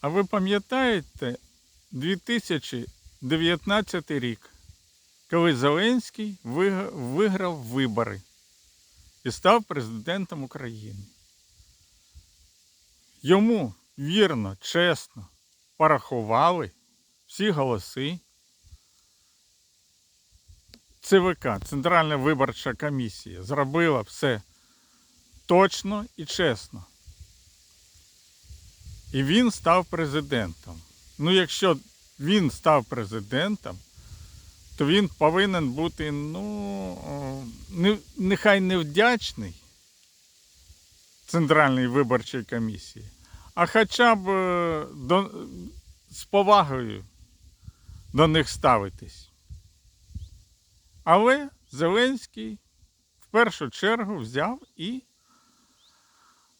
А ви пам'ятаєте 2019 рік, коли Зеленський виграв вибори і став президентом України? Йому вірно, чесно порахували всі голоси. ЦВК, Центральна виборча комісія, зробила все точно і чесно. І він став президентом. Ну, якщо він став президентом, то він повинен бути, ну, не, нехай не вдячний Центральній виборчій комісії, а хоча б е, до, з повагою до них ставитись. Але Зеленський в першу чергу взяв і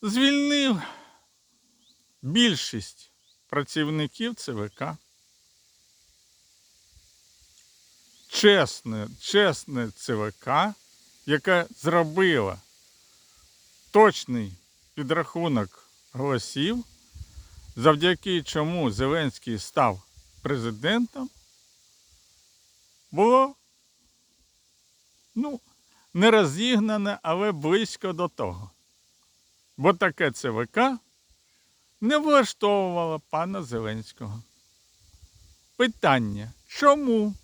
звільнив більшість працівників ЦВК. Чесне, чесне ЦВК, яке зробила точний підрахунок голосів, завдяки чому Зеленський став президентом, було ну, не розігнане, але близько до того. Бо таке ЦВК не влаштовувала пана Зеленського. Питання, чому